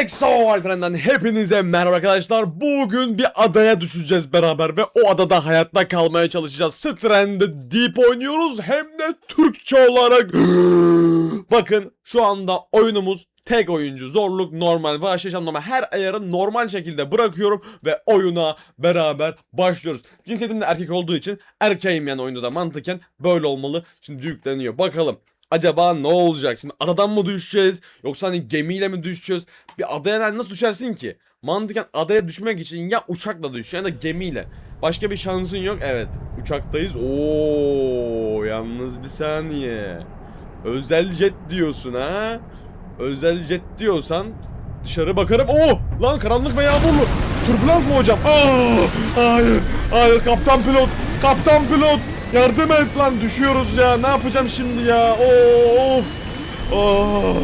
Exo Alperen'den hepinize merhaba arkadaşlar. Bugün bir adaya düşeceğiz beraber ve o adada hayatta kalmaya çalışacağız. Stranded Deep oynuyoruz hem de Türkçe olarak. Bakın şu anda oyunumuz tek oyuncu. Zorluk normal, vahşi yaşam normal. Her ayarı normal şekilde bırakıyorum ve oyuna beraber başlıyoruz. Cinsiyetim de erkek olduğu için erkeğim yani oyunda da mantıken böyle olmalı. Şimdi yükleniyor. Bakalım. Acaba ne olacak? Şimdi adadan mı düşeceğiz? Yoksa hani gemiyle mi düşeceğiz? Bir adaya nasıl düşersin ki? Mantıken adaya düşmek için ya uçakla düş ya da gemiyle. Başka bir şansın yok. Evet. Uçaktayız. Oo, yalnız bir saniye. Özel jet diyorsun ha? Özel jet diyorsan dışarı bakarım. Oo! Lan karanlık ve yağmurlu. Türbülans mı hocam? Aa! Hayır. Hayır kaptan pilot. Kaptan pilot. Yardım et lan düşüyoruz ya. Ne yapacağım şimdi ya? Of. Oh.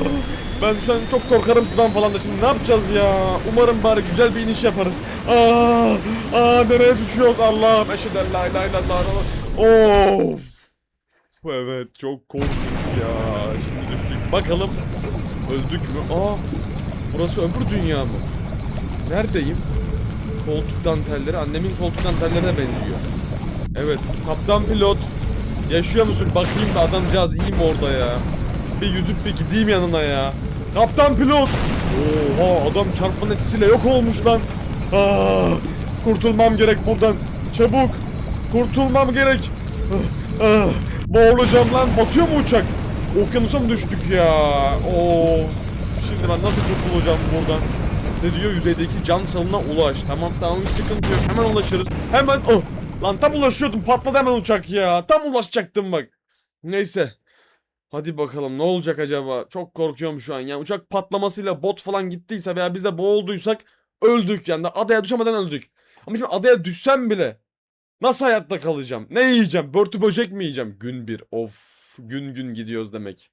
Ben şu an çok korkarım sudan falan da şimdi ne yapacağız ya? Umarım bari güzel bir iniş yaparız. Aa! Aa nereye düşüyoruz Allah'ım? Eşhedü en la ilahe illallah. Of. Evet çok korkunç ya. Şimdi düştük. Bakalım öldük mü? Aa burası öbür dünya mı? Neredeyim? Koltuk dantelleri annemin koltuk dantellerine benziyor. Evet kaptan pilot. Yaşıyor musun? Bakayım da adamcağız iyi mi orada ya? Bir yüzüp bir gideyim yanına ya. Kaptan pilot. Oha adam çarpmanın etkisiyle yok olmuş lan. Aa, kurtulmam gerek buradan. Çabuk. Kurtulmam gerek. Ah, ah, boğulacağım lan. Batıyor mu uçak? Okyanusa mı düştük ya? Of. Şimdi ben nasıl kurtulacağım buradan? Ne diyor? Yüzeydeki can salına ulaş. Tamam tamam hiç sıkıntı yok. Hemen ulaşırız. Hemen. Oh. Lan tam ulaşıyordum. Patladı hemen uçak ya. Tam ulaşacaktım bak. Neyse. Hadi bakalım ne olacak acaba? Çok korkuyorum şu an. Yani uçak patlamasıyla bot falan gittiyse veya biz de boğulduysak öldük yani. Adaya düşemeden öldük. Ama şimdi adaya düşsem bile nasıl hayatta kalacağım? Ne yiyeceğim? Börtü böcek mi yiyeceğim? Gün bir. Of. Gün gün gidiyoruz demek.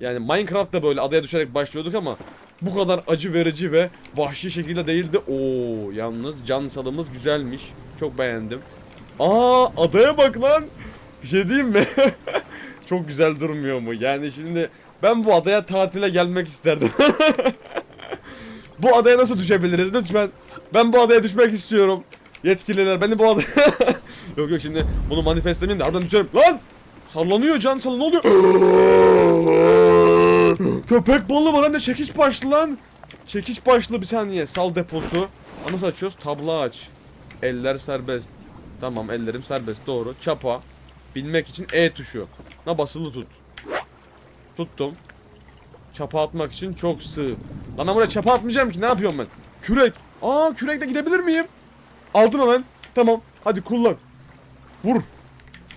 Yani Minecraft'ta böyle adaya düşerek başlıyorduk ama bu kadar acı verici ve vahşi şekilde değildi. Oo, yalnız can salımız güzelmiş. Çok beğendim. Aa, adaya bak lan. Bir şey diyeyim mi? Çok güzel durmuyor mu? Yani şimdi ben bu adaya tatile gelmek isterdim. bu adaya nasıl düşebiliriz lütfen? Ben bu adaya düşmek istiyorum. Yetkililer beni bu adaya... yok yok şimdi bunu manifestlemeyin de aradan düşerim. Lan! Sallanıyor can oluyor? Köpek balığı var hem de çekiç başlı lan. Çekiç başlı bir saniye. Sal deposu. Ama açıyoruz? Tabla aç. Eller serbest. Tamam ellerim serbest doğru. Çapa. Bilmek için E tuşu. Na basılı tut. Tuttum. Çapa atmak için çok sığ. Lan buraya çapa atmayacağım ki ne yapıyorum ben? Kürek. Aa kürekle gidebilir miyim? Aldım hemen. Tamam. Hadi kullan. Vur.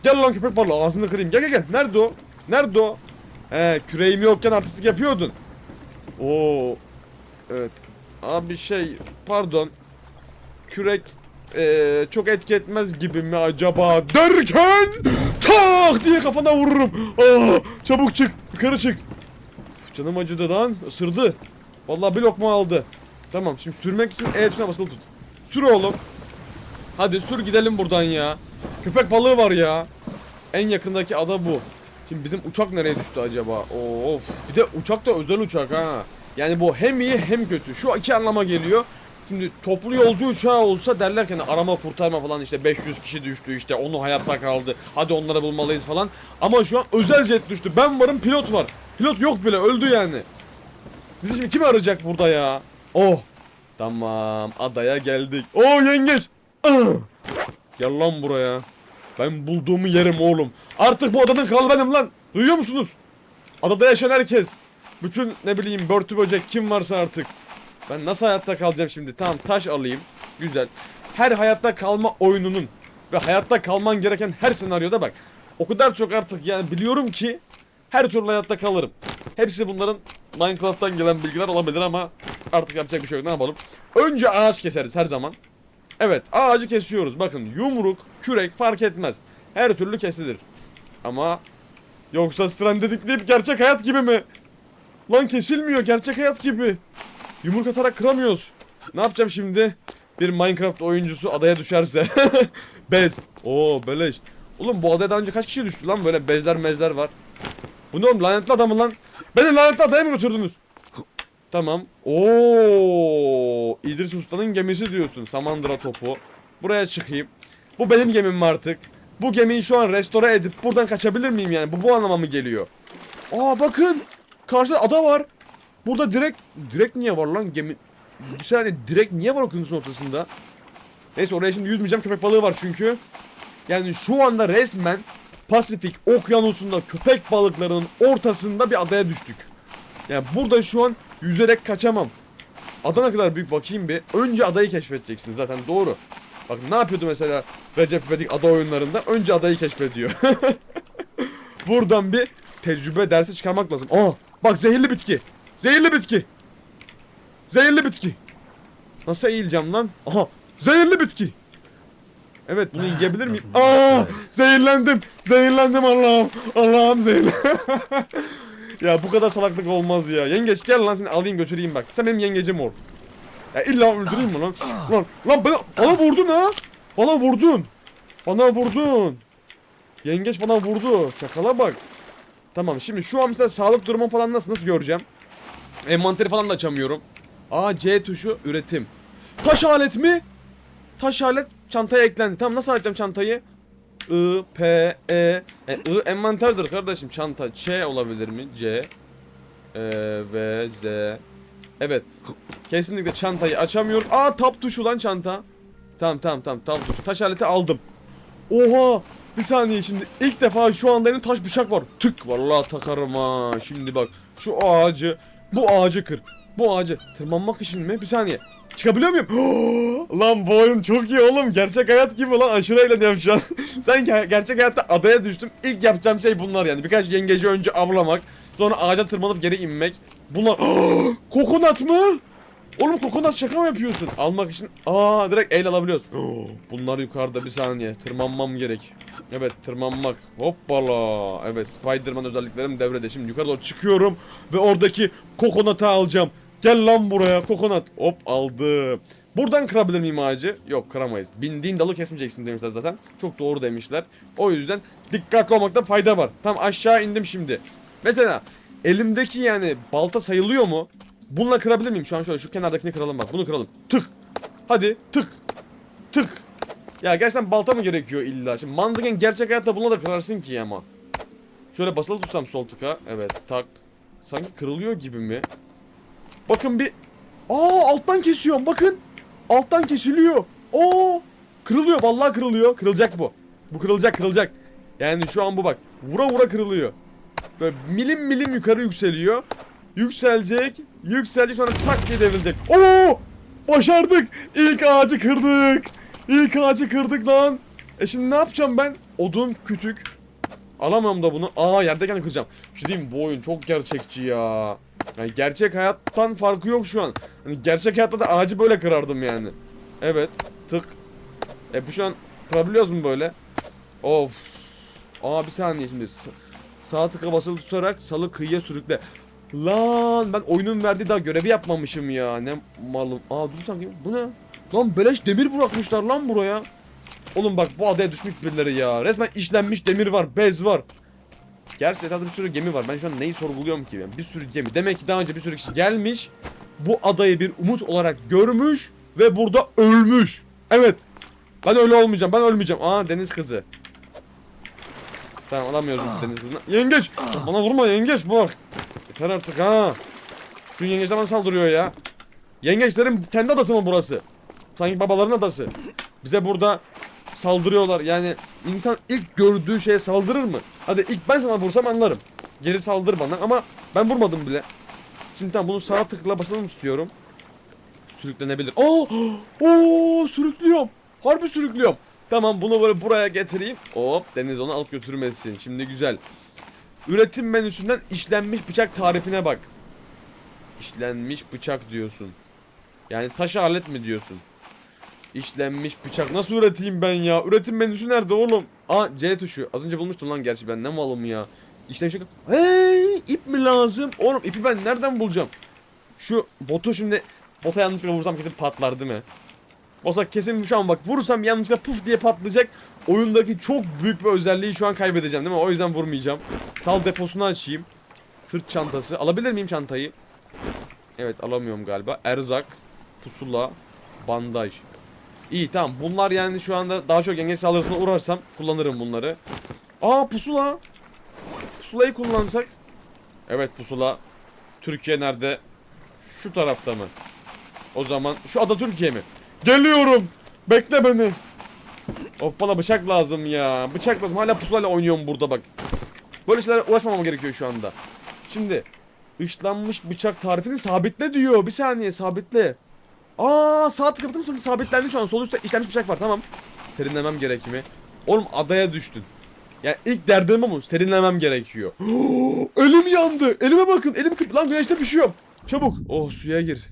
Gel lan köpek balığı ağzını kırayım. Gel gel gel. Nerede o? Nerede o? He küreğim yokken artistik yapıyordun. Oo. Evet. Abi şey pardon. Kürek eee, çok etki etmez gibi mi acaba derken tak diye kafana vururum. Aa, çabuk çık yukarı çık. Canım acıdı lan ısırdı. Vallahi bir lokma aldı. Tamam şimdi sürmek için E tuşuna basılı tut. Sür oğlum. Hadi sür gidelim buradan ya. Köpek balığı var ya. En yakındaki ada bu. Şimdi bizim uçak nereye düştü acaba? Of. Bir de uçak da özel uçak ha. Yani bu hem iyi hem kötü. Şu iki anlama geliyor. Şimdi toplu yolcu uçağı olsa derler ki hani arama kurtarma falan işte 500 kişi düştü işte onu hayatta kaldı. Hadi onları bulmalıyız falan. Ama şu an özel jet düştü. Ben varım pilot var. Pilot yok bile öldü yani. Bizi şimdi kim arayacak burada ya? Oh. Tamam adaya geldik. Oh yengeç. Gel lan buraya. Ben bulduğumu yerim oğlum. Artık bu adanın kralı benim lan. Duyuyor musunuz? Adada yaşayan herkes. Bütün ne bileyim börtü böcek kim varsa artık. Ben nasıl hayatta kalacağım şimdi? Tamam taş alayım. Güzel. Her hayatta kalma oyununun ve hayatta kalman gereken her senaryoda bak. O kadar çok artık yani biliyorum ki her türlü hayatta kalırım. Hepsi bunların Minecraft'tan gelen bilgiler olabilir ama artık yapacak bir şey yok. Ne yapalım? Önce ağaç keseriz her zaman. Evet ağacı kesiyoruz. Bakın yumruk, kürek fark etmez. Her türlü kesilir. Ama yoksa stranded deyip gerçek hayat gibi mi? Lan kesilmiyor gerçek hayat gibi. Yumruk atarak kıramıyoruz. Ne yapacağım şimdi? Bir Minecraft oyuncusu adaya düşerse. Bez. Oo beleş. Oğlum bu adaya daha önce kaç kişi düştü lan böyle bezler mezler var. Bu ne oğlum lanetli adamı lan. Beni lanetli adaya mı götürdünüz? Tamam. Oo, İdris Usta'nın gemisi diyorsun. Samandıra topu. Buraya çıkayım. Bu benim gemim artık. Bu gemiyi şu an restore edip buradan kaçabilir miyim yani? Bu bu anlama mı geliyor? Aa bakın. Karşıda ada var. Burada direkt direkt niye var lan gemi? Bir saniye direkt niye var okyanusun ortasında? Neyse oraya şimdi yüzmeyeceğim köpek balığı var çünkü. Yani şu anda resmen Pasifik okyanusunda köpek balıklarının ortasında bir adaya düştük. Yani burada şu an yüzerek kaçamam. Ada ne kadar büyük bakayım bir. Önce adayı keşfedeceksin zaten doğru. Bak ne yapıyordu mesela Recep İvedik ada oyunlarında? Önce adayı keşfediyor. Buradan bir tecrübe dersi çıkarmak lazım. Aa bak zehirli bitki. Zehirli bitki. Zehirli bitki. Nasıl eğileceğim lan? Aha zehirli bitki. Evet bunu yiyebilir miyim? Aa Evet. zehirlendim. Zehirlendim Allah'ım. Allah'ım zehirlendim. ya bu kadar salaklık olmaz ya. Yengeç gel lan seni alayım götüreyim bak. Sen benim yengecim ol. Ya illa öldüreyim mi lan? Lan lan bana, bana vurdun ha. Bana vurdun. Bana vurdun. Yengeç bana vurdu. Çakala bak. Tamam şimdi şu an mesela sağlık durumu falan nasıl nasıl göreceğim? Envanteri falan da açamıyorum. A C tuşu üretim. Taş alet mi? Taş alet çantaya eklendi. Tamam nasıl açacağım çantayı? I, P, E. e I envanterdir kardeşim. Çanta Ç olabilir mi? C. E, V, Z. Evet. Kesinlikle çantayı açamıyorum. Aa tab tuşu lan çanta. Tamam tamam tamam tab tuşu. Taş aleti aldım. Oha. Bir saniye şimdi ilk defa şu anda elimde taş bıçak var. Tık vallahi takarım ha. Şimdi bak şu ağacı bu ağacı kır. Bu ağacı tırmanmak için mi? Bir saniye. Çıkabiliyor muyum? lan bu oyun çok iyi oğlum. Gerçek hayat gibi lan. Aşırı eğleniyorum şu an. Sen ge- gerçek hayatta adaya düştüm. İlk yapacağım şey bunlar yani. Birkaç yengeci önce avlamak. Sonra ağaca tırmanıp geri inmek. Bunlar... Kokonat mı? Oğlum kokonat şaka mı yapıyorsun? Almak için... Aa direkt el alabiliyoruz. Bunlar yukarıda bir saniye. Tırmanmam gerek. Evet tırmanmak. Hoppala. Evet Spiderman özelliklerim devrede. Şimdi yukarı doğru çıkıyorum. Ve oradaki kokonatı alacağım. Gel lan buraya kokonat. Hop aldım. Buradan kırabilir miyim ağacı? Yok kıramayız. Bindiğin dalı kesmeyeceksin demişler zaten. Çok doğru demişler. O yüzden dikkatli olmakta fayda var. Tam aşağı indim şimdi. Mesela elimdeki yani balta sayılıyor mu? Bununla kırabilir miyim? Şu an şöyle şu kenardakini kıralım bak. Bunu kıralım. Tık. Hadi tık. Tık. Ya gerçekten balta mı gerekiyor illa? Şimdi mantıken gerçek hayatta bununla da kırarsın ki ama. Şöyle basılı tutsam sol tıka. Evet tak. Sanki kırılıyor gibi mi? Bakın bir. Aa alttan kesiyorum bakın. Alttan kesiliyor. Oo! Kırılıyor vallahi kırılıyor. Kırılacak bu. Bu kırılacak kırılacak. Yani şu an bu bak. Vura vura kırılıyor. Böyle milim milim yukarı yükseliyor. Yükselecek. Yükselecek sonra tak diye devrilecek. Oo! Başardık. İlk ağacı kırdık. İlk ağacı kırdık lan. E şimdi ne yapacağım ben? Odun kütük. Alamam da bunu. Aa yerdeyken kıracağım. Bir şey bu oyun çok gerçekçi ya. Yani gerçek hayattan farkı yok şu an. Hani gerçek hayatta da ağacı böyle kırardım yani. Evet. Tık. E bu şu an kırabiliyoruz mu böyle? Of. Aa bir saniye şimdi. Sa- Sağ tıka basılı tutarak salı kıyıya sürükle. Lan ben oyunun verdiği daha görevi yapmamışım ya. Ne malım. Aa dur sanki. Bu ne? Lan beleş demir bırakmışlar lan buraya. Oğlum bak bu adaya düşmüş birileri ya. Resmen işlenmiş demir var, bez var. Gerçi etrafta bir sürü gemi var. Ben şu an neyi sorguluyorum ki? Yani bir sürü gemi. Demek ki daha önce bir sürü kişi gelmiş. Bu adayı bir umut olarak görmüş ve burada ölmüş. Evet. Ben öyle olmayacağım. Ben ölmeyeceğim. Aa deniz kızı. Tamam alamıyoruz deniz kızını. Yengeç. Bana vurma yengeç bak. Yeter artık ha. Şu yengeçler bana saldırıyor ya. Yengeçlerin kendi adası mı burası? Sanki babaların adası. Bize burada saldırıyorlar. Yani insan ilk gördüğü şeye saldırır mı? Hadi ilk ben sana vursam anlarım. Geri saldır bana ama ben vurmadım bile. Şimdi tamam bunu sağ tıkla basalım istiyorum. Sürüklenebilir. Oo! Oo! Sürüklüyorum. Harbi sürüklüyorum. Tamam bunu böyle buraya getireyim. Hop deniz onu alıp götürmesin. Şimdi güzel. Üretim menüsünden işlenmiş bıçak tarifine bak. İşlenmiş bıçak diyorsun. Yani taş alet mi diyorsun? İşlenmiş bıçak nasıl üreteyim ben ya? Üretim menüsü nerede oğlum? Aa C tuşu. Az önce bulmuştum lan gerçi ben ne malım ya. İşlenmiş bıçak. Hey ip mi lazım? Oğlum ipi ben nereden bulacağım? Şu botu şimdi bota yanlışlıkla vursam kesin patlar değil mi? Olsa kesin şu an bak vurursam yanlışlıkla puf diye patlayacak. Oyundaki çok büyük bir özelliği şu an kaybedeceğim değil mi? O yüzden vurmayacağım. Sal deposunu açayım. Sırt çantası. Alabilir miyim çantayı? Evet alamıyorum galiba. Erzak, pusula, bandaj. İyi tamam bunlar yani şu anda daha çok yengeç saldırısına uğrarsam kullanırım bunları. Aa pusula. Pusulayı kullansak. Evet pusula. Türkiye nerede? Şu tarafta mı? O zaman şu ada Türkiye mi? Geliyorum. Bekle beni. Bana bıçak lazım ya. Bıçak lazım. Hala pusulayla oynuyorum burada bak. Böyle şeylerle uğraşmamam gerekiyor şu anda. Şimdi ışlanmış bıçak tarifini sabitle diyor. Bir saniye sabitle. Aa sağ tıkladım sonra sabitlendi şu an. Sol üstte işlenmiş bıçak var tamam. Serinlemem gerek mi? Oğlum adaya düştün. Yani ilk derdim ama serinlemem gerekiyor. Elim yandı. Elime bakın. Elim kırp. Lan güneşte pişiyorum. Çabuk. Oh suya gir.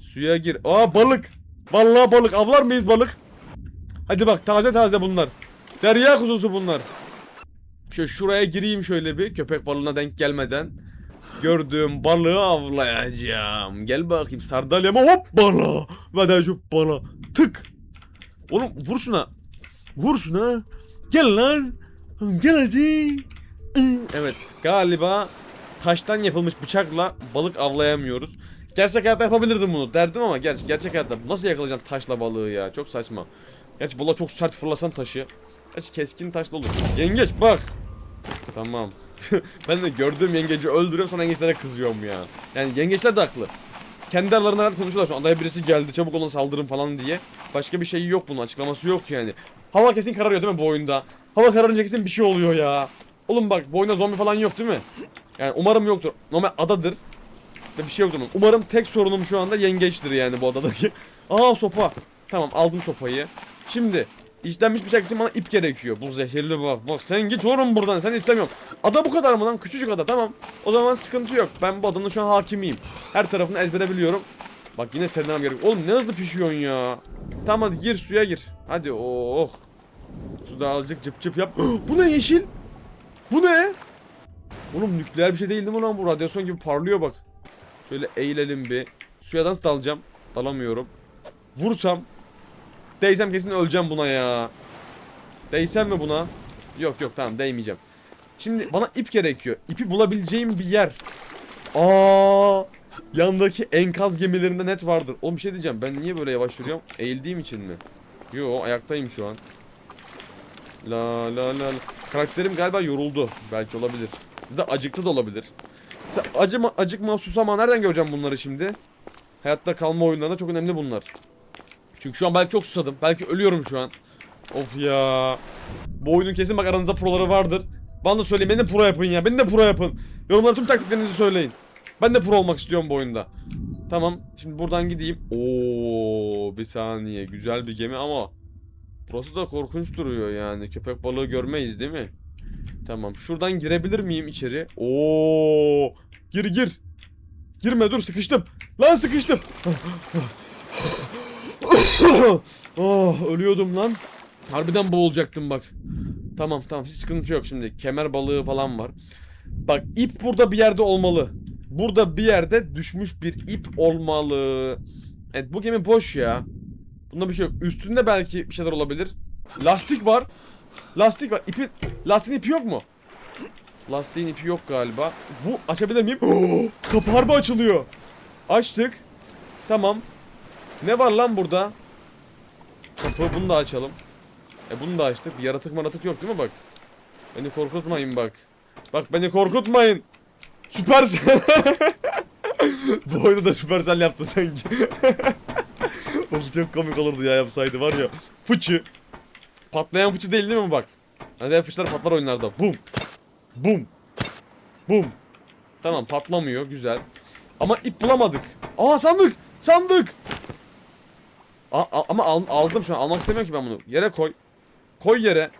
Suya gir. Aa balık. Vallahi balık. Avlar mıyız balık? Hadi bak taze taze bunlar. Derya kuzusu bunlar. Şöyle şuraya gireyim şöyle bir köpek balığına denk gelmeden. Gördüğüm balığı avlayacağım. Gel bakayım sardalyama hop bala. Ve de şu bala. Tık. Oğlum vur şuna. Vur şuna. Gel lan. Gel hadi. Evet galiba taştan yapılmış bıçakla balık avlayamıyoruz. Gerçek hayatta yapabilirdim bunu derdim ama gerçi gerçek hayatta nasıl yakalayacaksın taşla balığı ya çok saçma. Gerçi balığa çok sert fırlasan taşı. Gerçi keskin taşla olur. Yengeç bak. Tamam. ben de gördüğüm yengeci öldürüyorum sonra yengeçlere kızıyorum ya. Yani yengeçler de haklı. Kendi aralarında herhalde konuşuyorlar şu. Adaya birisi geldi çabuk olun saldırın falan diye. Başka bir şey yok bunun açıklaması yok yani. Hava kesin kararıyor değil mi bu oyunda? Hava kararınca kesin bir şey oluyor ya. Oğlum bak bu oyunda zombi falan yok değil mi? Yani umarım yoktur. Normal adadır. Ve bir şey yoktur. Umarım tek sorunum şu anda yengeçtir yani bu adadaki. Aa sopa. Tamam aldım sopayı. Şimdi işlenmiş bıçak için bana ip gerekiyor. Bu zehirli bak. Bak sen git oğlum buradan. Sen istemiyorum. Ada bu kadar mı lan? Küçücük ada tamam. O zaman sıkıntı yok. Ben bu adanın şu an hakimiyim. Her tarafını ezbere biliyorum. Bak yine serinlemem gerek. Oğlum ne hızlı pişiyorsun ya. Tamam hadi gir suya gir. Hadi oh. Suda azıcık cıp cıp yap. bu ne yeşil? Bu ne? Oğlum nükleer bir şey değil değil mi lan bu? Radyasyon gibi parlıyor bak. Şöyle eğilelim bir. Suya nasıl dalacağım? Dalamıyorum. Vursam. Değsem kesin öleceğim buna ya. Değsem mi buna? Yok yok tamam değmeyeceğim. Şimdi bana ip gerekiyor. İpi bulabileceğim bir yer. Aa, yandaki enkaz gemilerinde net vardır. Oğlum bir şey diyeceğim. Ben niye böyle yavaş yürüyorum? Eğildiğim için mi? Yo ayaktayım şu an. La la la. Karakterim galiba yoruldu. Belki olabilir. Ya da acıktı da olabilir. Sen acıma, acıkma, susama nereden göreceğim bunları şimdi? Hayatta kalma oyunlarında çok önemli bunlar. Çünkü şu an belki çok susadım. Belki ölüyorum şu an. Of ya. Bu oyunun kesin bak aranızda proları vardır. Bana da söyleyin. Beni de pro yapın ya. Beni de pro yapın. Yorumlara tüm taktiklerinizi söyleyin. Ben de pro olmak istiyorum bu oyunda. Tamam. Şimdi buradan gideyim. Oo, bir saniye. Güzel bir gemi ama burası da korkunç duruyor yani. Köpek balığı görmeyiz değil mi? Tamam. Şuradan girebilir miyim içeri? Oo! Gir gir. Girme dur sıkıştım. Lan sıkıştım. oh, ölüyordum lan. Harbiden boğulacaktım bak. Tamam tamam hiç sıkıntı yok şimdi. Kemer balığı falan var. Bak ip burada bir yerde olmalı. Burada bir yerde düşmüş bir ip olmalı. Evet bu gemi boş ya. Bunda bir şey yok. Üstünde belki bir şeyler olabilir. Lastik var. Lastik var. İpi, lastiğin ipi yok mu? Lastiğin ipi yok galiba. Bu açabilir miyim? Kapı harbi açılıyor. Açtık. Tamam. Ne var lan burada? Kapı bunu da açalım. E bunu da açtık. Bir yaratık maratık yok değil mi bak? Beni korkutmayın bak. Bak beni korkutmayın. Süpersel. Bu oyunu da Süpersel yaptı sanki. Oğlum çok komik olurdu ya yapsaydı var ya. Fıçı. Patlayan fıçı değil değil mi bak? Hadi fıçılar patlar oyunlarda. Bum. Bum. Bum. Tamam patlamıyor güzel. Ama ip bulamadık. Aa sandık. Sandık. A- ama al- aldım şu an. Almak istemiyorum ki ben bunu. Yere koy. Koy yere.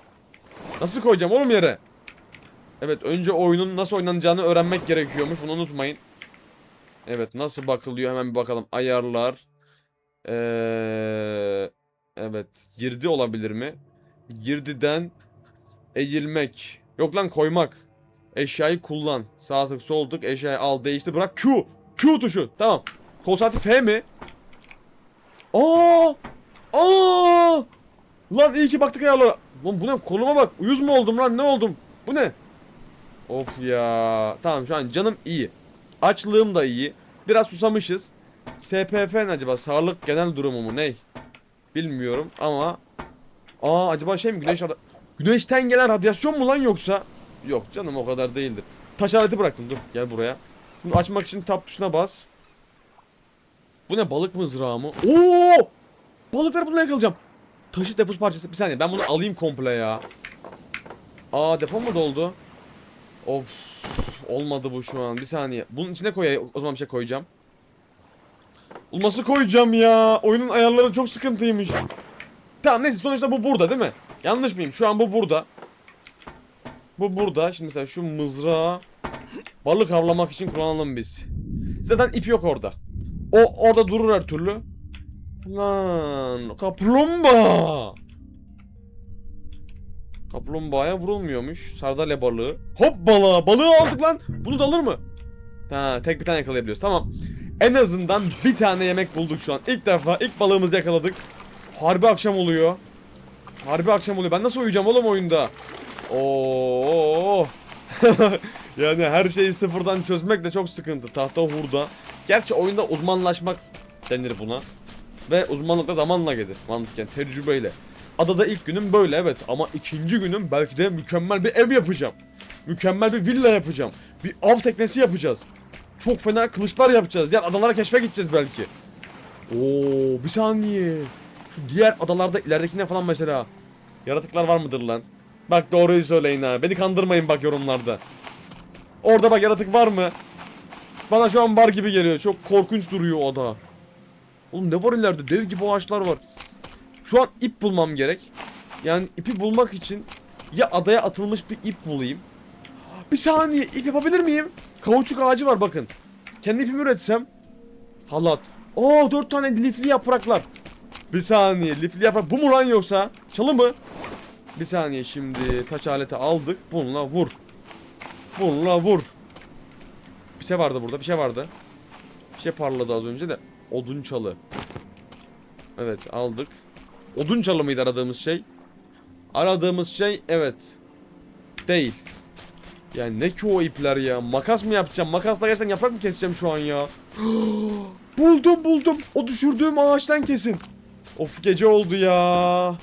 Nasıl koyacağım oğlum yere? Evet önce oyunun nasıl oynanacağını öğrenmek gerekiyormuş. Bunu unutmayın. Evet nasıl bakılıyor hemen bir bakalım. Ayarlar. Ee, evet. Girdi olabilir mi? Girdiden eğilmek. Yok lan koymak. Eşyayı kullan. Sağ tık sol tık eşyayı al değiştir bırak Q. Q tuşu. Tamam. Kol F mi? Aa! Aa! Lan iyi ki baktık ayarlara. Lan bu ne? Koluma bak. Uyuz mu oldum lan? Ne oldum? Bu ne? Of ya. Tamam şu an canım iyi. Açlığım da iyi. biraz susamışız. SPF ne acaba? Sağlık genel durumu mu ne? Bilmiyorum ama Aa acaba şey mi güneş Güneşten gelen radyasyon mu lan yoksa? Yok canım o kadar değildir. Taş aleti bıraktım dur gel buraya. Bunu açmak için tap tuşuna bas. Bu ne balık mızrağı mı? Oo! Balıkları bununla yakalayacağım. Taşı deposu parçası. Bir saniye ben bunu alayım komple ya. Aa depo mu doldu? Of. Olmadı bu şu an. Bir saniye. Bunun içine koy o zaman bir şey koyacağım. Nasıl koyacağım ya? Oyunun ayarları çok sıkıntıymış. Tamam neyse sonuçta bu burada değil mi? Yanlış mıyım? Şu an bu burada. Bu burada. Şimdi mesela şu mızrağı balık avlamak için kullanalım biz. Zaten ip yok orada. O orada durur her türlü. Lan kaplumbağa. Kaplumbağaya vurulmuyormuş. Sardalya balığı. Hop balığı. Balığı aldık lan. Bunu da alır mı? Ha tek bir tane yakalayabiliyoruz. Tamam. En azından bir tane yemek bulduk şu an. İlk defa ilk balığımızı yakaladık. Harbi akşam oluyor. Harbi akşam oluyor. Ben nasıl uyuyacağım oğlum oyunda? Oo. yani her şeyi sıfırdan çözmek de çok sıkıntı. Tahta hurda. Gerçi oyunda uzmanlaşmak denir buna. Ve uzmanlık da zamanla gelir. Mantıken tecrübeyle. Adada ilk günüm böyle evet ama ikinci günüm belki de mükemmel bir ev yapacağım. Mükemmel bir villa yapacağım. Bir av teknesi yapacağız. Çok fena kılıçlar yapacağız. Diğer adalara keşfe gideceğiz belki. Oo bir saniye. Şu diğer adalarda ileridekinden falan mesela. Yaratıklar var mıdır lan? Bak doğruyu söyleyin ha. Beni kandırmayın bak yorumlarda. Orada bak yaratık var mı? Bana şu an var gibi geliyor. Çok korkunç duruyor o. Oğlum ne var ileride? Dev gibi ağaçlar var. Şu an ip bulmam gerek. Yani ipi bulmak için ya adaya atılmış bir ip bulayım. Bir saniye ip yapabilir miyim? Kauçuk ağacı var bakın. Kendi ipimi üretsem. Halat. Oo dört tane lifli yapraklar. Bir saniye lifli yaprak. Bu mu lan yoksa? Çalı mı? Bir saniye şimdi taç aleti aldık. Bununla vur. Bununla vur. Bir şey vardı burada bir şey vardı. Bir şey parladı az önce de. Odun çalı. Evet aldık. Odun çalı mıydı aradığımız şey? Aradığımız şey evet. Değil. Yani ne ki o ipler ya? Makas mı yapacağım? Makasla gerçekten yaprak mı keseceğim şu an ya? buldum buldum. O düşürdüğüm ağaçtan kesin. Of gece oldu ya.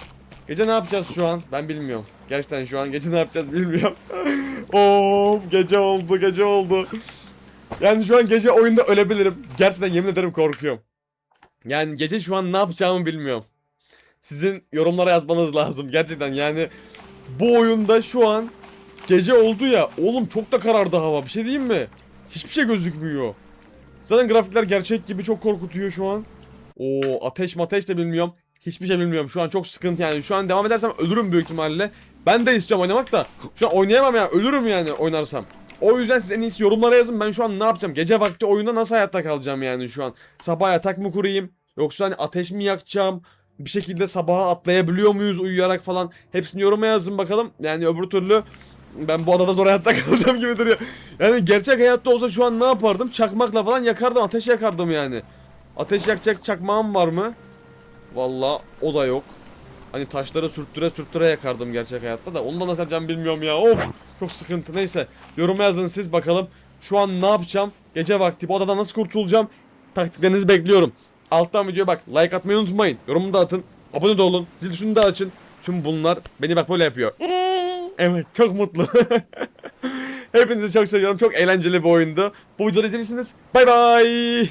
Gece ne yapacağız şu an? Ben bilmiyorum. Gerçekten şu an gece ne yapacağız bilmiyorum. of gece oldu gece oldu. Yani şu an gece oyunda ölebilirim. Gerçekten yemin ederim korkuyorum. Yani gece şu an ne yapacağımı bilmiyorum. Sizin yorumlara yazmanız lazım. Gerçekten yani bu oyunda şu an gece oldu ya. Oğlum çok da karardı hava. Bir şey diyeyim mi? Hiçbir şey gözükmüyor. Zaten grafikler gerçek gibi çok korkutuyor şu an. Oo ateş mateş de bilmiyorum. Hiçbir şey bilmiyorum. Şu an çok sıkıntı yani. Şu an devam edersem ölürüm büyük ihtimalle. Ben de istiyorum oynamak da. Şu an oynayamam ya. Ölürüm yani oynarsam. O yüzden siz en iyisi yorumlara yazın. Ben şu an ne yapacağım? Gece vakti oyunda nasıl hayatta kalacağım yani şu an? Sabah yatak mı kurayım? Yoksa hani ateş mi yakacağım? Bir şekilde sabaha atlayabiliyor muyuz uyuyarak falan? Hepsini yoruma yazın bakalım. Yani öbür türlü ben bu adada zor hayatta kalacağım gibi duruyor. Yani gerçek hayatta olsa şu an ne yapardım? Çakmakla falan yakardım. Ateş yakardım yani. Ateş yakacak çakmağım var mı? Valla o da yok. Hani taşları sürttüre sürttüre yakardım gerçek hayatta da. Onu da nasıl yapacağım bilmiyorum ya. Of çok sıkıntı. Neyse yoruma yazın siz bakalım. Şu an ne yapacağım? Gece vakti bu odadan nasıl kurtulacağım? Taktiklerinizi bekliyorum. Alttan videoya bak. Like atmayı unutmayın. Yorumumu da atın. Abone de olun. Zil tuşunu da açın. Tüm bunlar beni bak böyle yapıyor. Evet çok mutlu. Hepinizi çok seviyorum. Çok eğlenceli bir oyundu. Bu videoyu izlemişsiniz. Bay bay.